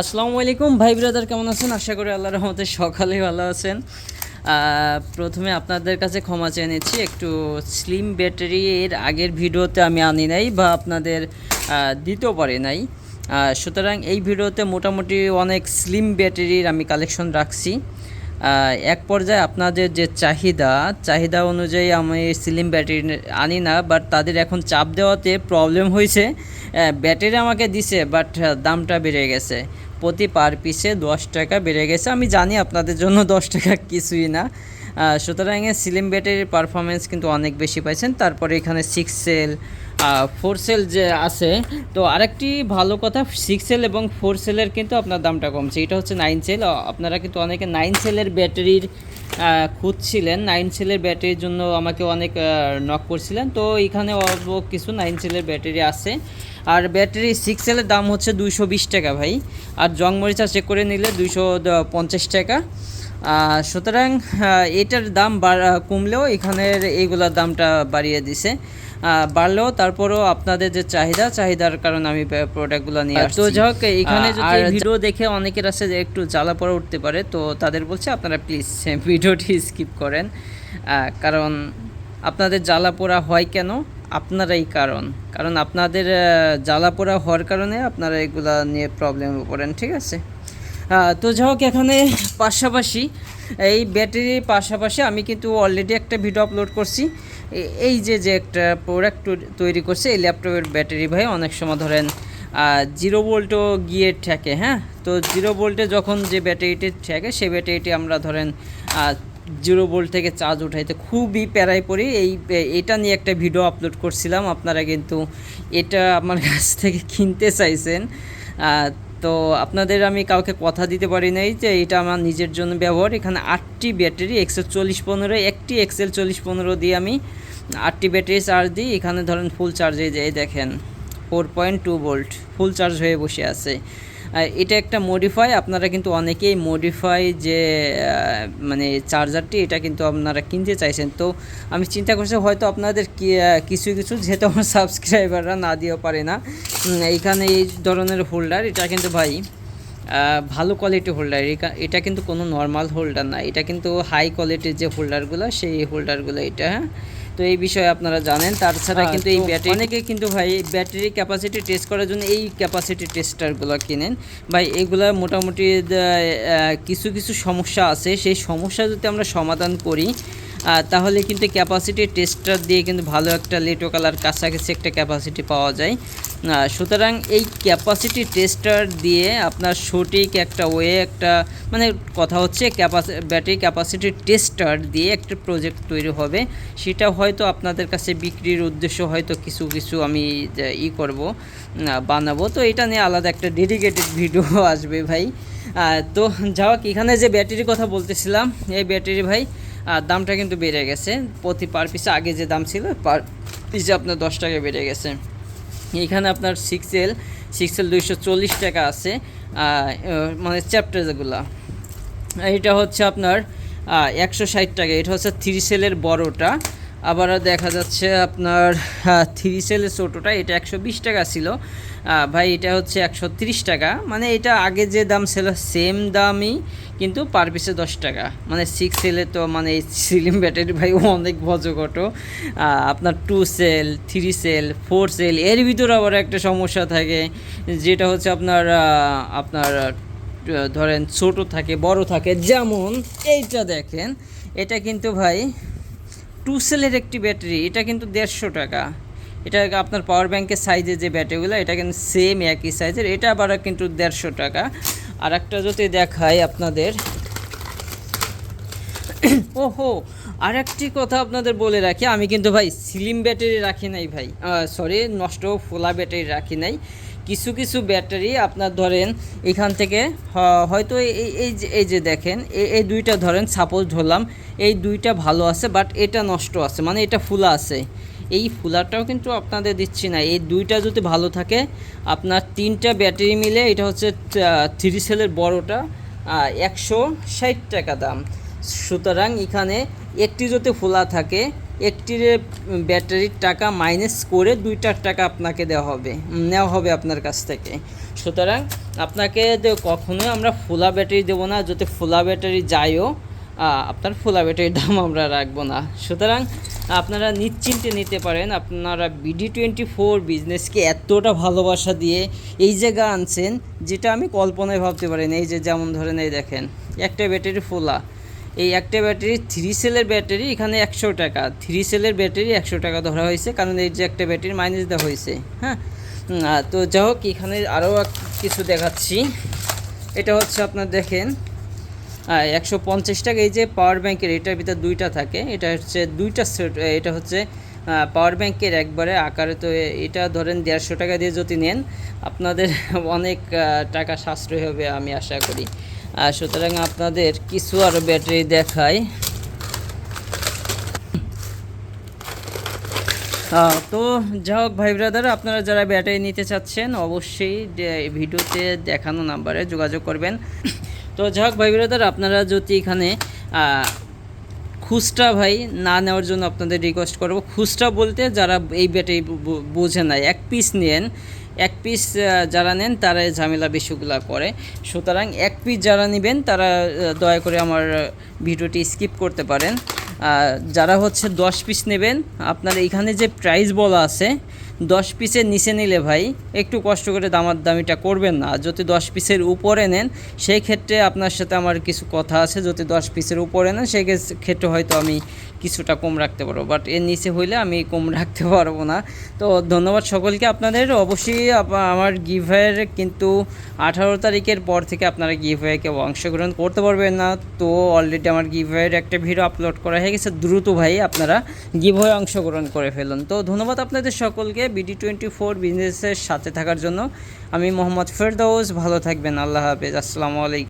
আসসালামু আলাইকুম। ভাই ব্রাদার, কেমন আছেন? আশা করি আল্লাহর রহমতে সকালে ভালো আছেন। প্রথমে আপনাদের কাছে ক্ষমা চেয়ে নিচ্ছি, একটু স্লিম ব্যাটারি এর আগের ভিডিওতে আমি আনি নাই বা আপনাদের দিতেও পারি নাই। সুতরাং এই ভিডিওতে মোটামুটি অনেক স্লিম ব্যাটারির আমি কালেকশন রাখছি। এক পর্যায়ে আপনাদের যে চাহিদা চাহিদা অনুযায়ী আমি স্লিম ব্যাটারি আনি না বাট তাদের এখন চাপ দেওয়াতে প্রবলেম হয়েছে। ব্যাটারি আমাকে দিছে বাট দামটা বেড়ে গেছে। প্রতি পার পিসে দশ টাকা বেড়ে গেছে। আমি জানি আপনাদের জন্য দশ টাকা কিছুই না। সুতরাং স্লিম ব্যাটারির পারফরমেন্স কিন্তু অনেক বেশি পাইছেন। তারপরে এখানে সিক্স সেল ফোর সেল যে আছে, তো আরেকটি ভালো কথা সিক্স সেল এবং ফোর সেলের কিন্তু আপনার দামটা কমছে। এটা হচ্ছে নাইন সেল আপনারা কিন্তু অনেকে নাইন সেলের ব্যাটারির খুঁজছিলেন। নাইন সেলের ব্যাটারির জন্য আমাকে অনেক নক করছিলেন। তো এখানে অল্প কিছু নাইন সেলের ব্যাটারি আছে। আর ব্যাটারি সিক্স সেলের দাম হচ্ছে দুইশো বিশ টাকা ভাই। আর জং মরিচা চেক করে নিলে দুইশো পঞ্চাশ টাকা। সুতরাং এটার দাম বাড়া- কমলেও এখানের এইগুলোর দামটা বাড়িয়ে দিছে। বাড়লেও তারপরেও আপনাদের যে চাহিদা চাহিদার কারণে আমি প্রোডাক্টগুলো নিয়ে আসছি তো যাই হোক এখানে যদি ভিডিও দেখে অনেকের আছে যে একটু জ্বালা পড়া উঠতে পারে তো তাদের বলছে আপনারা প্লিজ ভিডিওটি স্কিপ করেন। কারণ আপনাদের জ্বালা পোড়া হয় কেন? আপনারাই কারণ। কারণ আপনাদের জ্বালা পোড়া হওয়ার কারণে আপনারা এগুলা নিয়ে প্রবলেমে পড়েন ঠিক আছে? তো যাই হোক, এখানে পাশাপাশি, এই ব্যাটারির পাশাপাশি আমি কিন্তু অলরেডি একটা ভিডিও আপলোড করছি। এই যে যে একটা প্রোডাক্ট তৈরি করছে, এই ল্যাপটপের ব্যাটারি ভাই, অনেক সময় ধরেন জিরো ভোল্টও গিয়ে ঠেকে হ্যাঁ? তো জিরো ভোল্টে যখন যে ব্যাটারিটি ঠেকে, সেই ব্যাটারিটি আমরা ধরেন জিরো ভোল্ট থেকে চার্জ উঠাইতে খুবই প্যারাই পড়ি। এই এটা নিয়ে একটা ভিডিও আপলোড করছিলাম, আপনারা কিন্তু এটা আমার কাছ থেকে কিনতে চাইছেন। তো আপনাদের আমি কাউকে কথা দিতে পারি নাই যে এটা আমার নিজের জন্য ব্যবহার। এখানে আটটি ব্যাটারি একশো চল্লিশ পনেরো, একটি এক্সেল চল্লিশ পনেরো দিয়ে আমি আটটি ব্যাটারি চার্জ দিই। এখানে ধরেন ফুল চার্জে যাই দেখেন four point two volt full charge হয়ে বসে আছে। এটা একটা মডিফাই আপনারা কিন্তু অনেকেই মডিফাই যে মানে চার্জারটি এটা কিন্তু আপনারা কিনতে চাইছেন। তো আমি চিন্তা করছি, হয়তো আপনাদের কিছু কিছু যেহেতু আমার সাবস্ক্রাইবাররা না দিয়েও পারে না এইখানে এই ধরনের হোল্ডার এটা কিন্তু ভাই ভালো কোয়ালিটি হোল্ডার এটা কিন্তু কোনো নর্মাল হোল্ডার না। এটা কিন্তু হাই কোয়ালিটির যে হোল্ডারগুলো সেই হোল্ডারগুলো এটা হ্যাঁ? তো এই বিষয়ে আপনারা জানেন। তাছাড়া হ্যাঁ, কিন্তু এই ব্যাটারি অনেকে কিন্তু ভাই ব্যাটারি ক্যাপাসিটি টেস্ট করার জন্য এই ক্যাপাসিটি টেস্টারগুলো কিনেন। ভাই এগুলা মোটামুটি কিছু কিছু সমস্যা আছে। সেই সমস্যা যদি আমরা সমাধান করি তাহলে কিন্তু ক্যাপাসিটি টেস্টার দিয়ে কিন্তু ভালো একটা লেটো কালার কাছাকাছি একটা ক্যাপাসিটি পাওয়া যায়। সুতরাং এই ক্যাপাসিটি টেস্টার দিয়ে আপনার সঠিক একটা ওয়ে একটা মানে কথা হচ্ছে ক্যাপাসি ব্যাটারি ক্যাপাসিটি টেস্টার দিয়ে একটা প্রজেক্ট তৈরি হবে। সেটা হয়তো আপনাদের কাছে বিক্রির উদ্দেশ্য হয়তো কিছু কিছু আমি ই করব বানাবো। তো এটা নিয়ে আলাদা একটা ডেডিকেটেড ভিডিও আসবে ভাই। তো যাওয়া এখানে যে ব্যাটারির কথা বলতেছিলাম, এই ব্যাটারি ভাই দামটা কিন্তু বেড়ে গেছে। প্রতি পার পিসে আগে যে দাম ছিল পার পিসে আপনার দশ টাকা বেড়ে গেছে। এখানে আপনার সিক্স এল সিক্স এল দুইশো চল্লিশ টাকা আছে মানে চ্যাপ্টার যেগুলা এটা হচ্ছে আপনার একশো ষাট টাকা। এটা হচ্ছে থ্রি সেলের বড়টা। আবার দেখা যাচ্ছে আপনার থ্রি সেলের ছোটোটা, এটা একশো বিশ টাকা ছিল। ভাই, এটা হচ্ছে একশো তিরিশ টাকা। মানে এটা আগে যে দাম ছিল, সেম দামই কিন্তু পার পিসে দশ টাকা। মানে সিক্স সেলে তো মানে এই সিলিম ব্যাটারি ভাই অনেক বজঘট আপনার two cell three cell four cell এর ভিতরে আবার একটা সমস্যা থাকে, যেটা হচ্ছে আপনার আপনার ধরেন ছোট থাকে, বড় থাকে। যেমন এইটা দেখেন, এটা কিন্তু ভাই টু সেলের একটি ব্যাটারি, এটা কিন্তু দেড়শো টাকা। এটা আপনার পাওয়ার ব্যাংকের সাইজের যে ব্যাটারিগুলো, এটা কিন্তু সেম একই সাইজের এটা আবার কিন্তু দেড়শো টাকা। আর একটা যদি দেখাই আপনাদের। ওহো আর একটি কথা আপনাদের বলে রাখি, আমি কিন্তু ভাই স্লিম ব্যাটারি রাখি নাই ভাই। সরি নষ্ট ফোলা ব্যাটারি রাখি নাই। কিছু কিছু ব্যাটারি আপনার ধরেন এখান থেকে হয়তো এই এই যে এই যে দেখেন এই দুইটা ধরেন সাপোজ ধরলাম, এই দুইটা ভালো আছে বাট এটা নষ্ট আছে মানে এটা ফুলা আছে। এই ফুলারটাও কিন্তু আপনাদের দিচ্ছি না। এই দুইটা যদি ভালো থাকে, আপনার তিনটা ব্যাটারি মিলে, এটা হচ্ছে থ্রি সেলের বড়টা একশো ষাট টাকা দাম। সুতরাং এখানে একটি যদি ফোলা থাকে একটির ব্যাটারির টাকা মাইনাস করে দুইটার টাকা আপনাকে দেওয়া হবে নেওয়া হবে আপনার কাছ থেকে। সুতরাং আপনাকে কখনোই আমরা ফুলা ব্যাটারি দেবো না যদি ফুলা ব্যাটারি আহ, আপনার ফুলা ব্যাটারির দাম আমরা রাখব না। সুতরাং আপনারা নিশ্চিন্তে নিতে পারেন আপনারা বিডি টোয়েন্টি ফোর বিজনেসকে এতটা ভালোবাসা দিয়ে এই জায়গা আনছেন যেটা আমি কল্পনায় ভাবতে পারিনি। এই যে যেমন ধরেন এই দেখেন একটা ব্যাটারি ফোলা। এই একটা ব্যাটারি থ্রি সেলের ব্যাটারি এখানে একশো টাকা। থ্রি সেলের ব্যাটারি একশো টাকা ধরা হয়েছে, কারণ এই যে একটা ব্যাটারি মাইনাস দেওয়া হয়েছে হ্যাঁ? তো যাই হোক, এখানে আরও কিছু দেখাচ্ছি। এটা হচ্ছে আপনার দেখেন একশো পঞ্চাশ টাকা, এই যে পাওয়ার ব্যাংকের এটার ভিতরে দুইটা থাকে। এটা হচ্ছে দুইটা সেট এটা হচ্ছে পাওয়ার ব্যাংকের একবারে আকারে। তো এটা ধরেন দেড়শো টাকা দিয়ে যদি নেন, আপনাদের অনেক টাকা সাশ্রয় হবে আমি আশা করি। আর সুতরাং আপনাদের কিছু আরও ব্যাটারি আহ, তো যাই হোক ভাই ব্রাদার আপনারা যারা ব্যাটারি নিতে চাচ্ছেন অবশ্যই ভিডিওতে দেখানো নাম্বারে যোগাযোগ করবেন। তো যাই হোক ভাই ব্রাদার আপনারা যদি এখানে খুচরা ভাই না নেওয়ার জন্য আপনাদের রিকোয়েস্ট করব। খুচরা বলতে যারা এই ব্যাটারি বোঝে না এক পিস নেন এক পিস যারা নেন তারা ঝামেলা বেশিগুলা করে। সুতরাং এক পিস যারা নেবেন তারা দয়া করে আমার ভিডিওটি স্কিপ করতে পারেন। যারা হচ্ছে দশ পিস নেবেন, আপনার এখানে যে প্রাইস বলা আছে দশ পিসের নিচে নিলে ভাই, একটু কষ্ট করে দামার দামিটা করবেন না। আর যদি দশ পিসের উপরে নেন, সেই ক্ষেত্রে আপনার সাথে আমার কিছু কথা আছে। যদি দশ পিসের উপরে নেন, সেই ক্ষেত্রে- হয়তো আমি কিছুটা কম রাখতে পারব। বাট এর নিচে হইলে আমি কম রাখতে পারব না। তো ধন্যবাদ সকলকে আপনাদের। অবশ্যই আমার গিভের কিন্তু আঠারো তারিখের পর থেকে আপনারা গিভওয়ে কেউ অংশগ্রহণ করতে পারবেন না। তো অলরেডি আমার গিভওয়ের একটা ভিডিও আপলোড করা হয়ে গেছে। দ্রুত ভাই আপনারা গিভওয়ে অংশগ্রহণ করে ফেলুন। তো ধন্যবাদ আপনাদের সকলকে। বিডি টোয়েন্টি ফোর বিজনেসের সাথে থাকার জন্য আমি মোহাম্মদ ফেরদৌস ভালো থাকবেন, আল্লাহ হাফেজ, আসসালামু আলাইকুম।